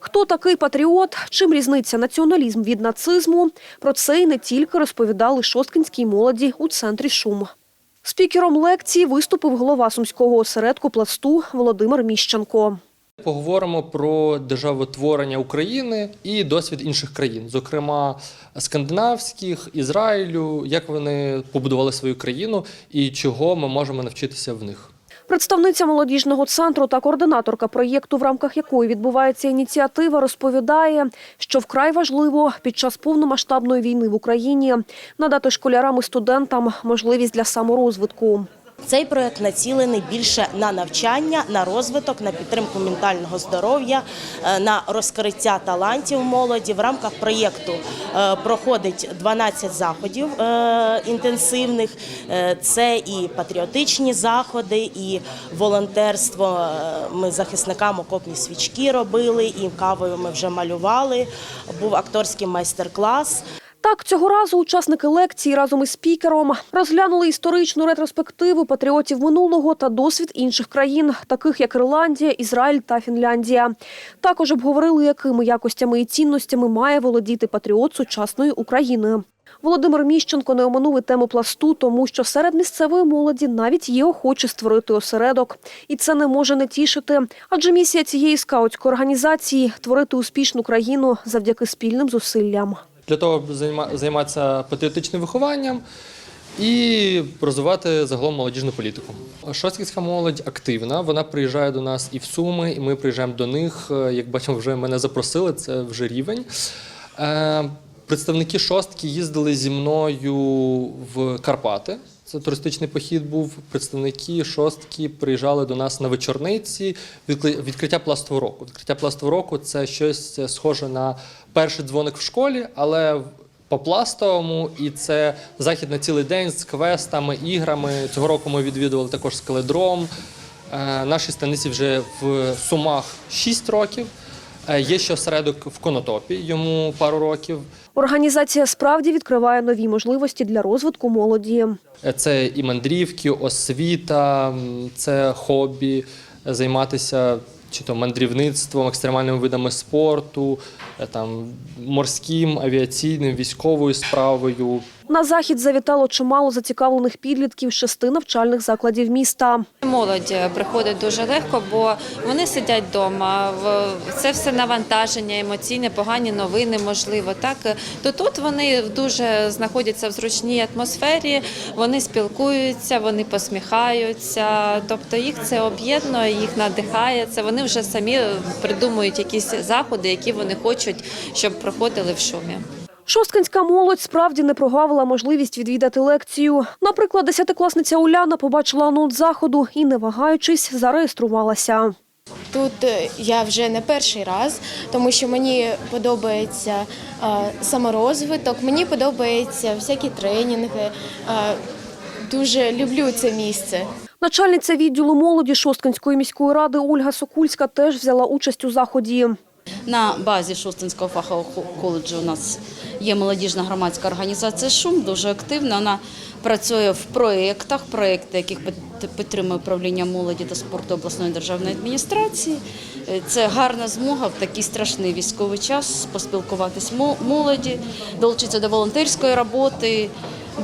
Хто такий патріот? Чим різниця націоналізм від нацизму? Про це й не тільки розповідали шосткинській молоді у центрі Шум. Спікером лекції виступив голова сумського осередку пласту Володимир Міщенко. Поговоримо про державотворення України і досвід інших країн, зокрема скандинавських, Ізраїлю, як вони побудували свою країну і чого ми можемо навчитися в них. Представниця молодіжного центру та координаторка проєкту, в рамках якої відбувається ініціатива, розповідає, що вкрай важливо під час повномасштабної війни в Україні надати школярам і студентам можливість для саморозвитку. Цей проект націлений більше на навчання, на розвиток, на підтримку ментального здоров'я, е, на розкриття талантів молоді. В рамках проєкту е, проходить 12 заходів е, інтенсивних. Це і патріотичні заходи, і волонтерство. Ми захисникам окопні свічки робили, і кавою ми вже малювали. Був акторський майстер-клас. Так, цього разу учасники лекції разом із спікером розглянули історичну ретроспективу патріотів минулого та досвід інших країн, таких як Ірландія, Ізраїль та Фінляндія. Також обговорили, якими якостями і цінностями має володіти патріот сучасної України. Володимир Міщенко не оминув і тему пласту, тому що серед місцевої молоді навіть є охочі створити осередок. І це не може не тішити. Адже місія цієї скаутської організації творити успішну країну завдяки спільним зусиллям. Для того, аби займатися патріотичним вихованням і розвивати загалом молодіжну політику. Шостківська молодь активна, вона приїжджає до нас і в Суми, і ми приїжджаємо до них. Е, Як бачимо, вже мене запросили, це вже рівень. Е, Представники шостки їздили зі мною в Карпати. Це туристичний похід був. Представники шостки приїжджали до нас на вечорниці. Відкриття пластового року. Відкриття пластового року це щось схоже на перший дзвоник в школі, але по пластовому, і це захід на цілий день з квестами, іграми. Цього року ми відвідували також скеледром. Е, Нашій станиці вже в Сумах 6 років. Е, Є ще осередок в Конотопі, йому пару років. Організація справді відкриває нові можливості для розвитку молоді. Е, Це і мандрівки, освіта, це хобі, е, займатися чи то мандрівництвом, екстремальними видами спорту, там, морським, авіаційним, військовою справою. На захід завітало чимало зацікавлених підлітків шести навчальних закладів міста. Молодь приходить дуже легко, бо вони сидять вдома. Це все навантаження, емоційне, погані новини, можливо. Так то тут вони дуже знаходяться в зручній атмосфері, вони спілкуються, вони посміхаються. Тобто їх це об'єднує, їх надихає. Це вони вже самі придумують якісь заходи, які вони хочуть, щоб проходили в шумі. Шосткинська молодь справді не прогавила можливість відвідати лекцію. Наприклад, десятикласниця Уляна побачила анонс заходу і, не вагаючись, зареєструвалася. Тут е, я вже не перший раз, тому що мені подобається е, саморозвиток, мені подобаються всякі тренінги. Е, дуже люблю це місце. Начальниця відділу молоді Шосткинської міської ради Ольга Сокульська теж взяла участь у заході. На базі Шостинського фахового коледжу у нас є молодіжна громадська організація Шум, дуже активна. Вона працює в проєктах, проєкти, яких підтримує управління молоді та спорту обласної державної адміністрації. Е, Це гарна змога в такий страшний військовий час поспілкуватись молоді, долучитися до волонтерської роботи,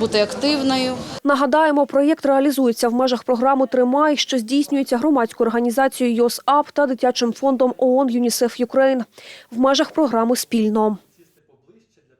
бути активною. Нагадаємо, проєкт реалізується в межах програми «Тримай», що здійснюється громадською організацією «ЙОСАП» та дитячим фондом ООН «ЮНІСЕФ Юкрейн» в межах програми «Спільно».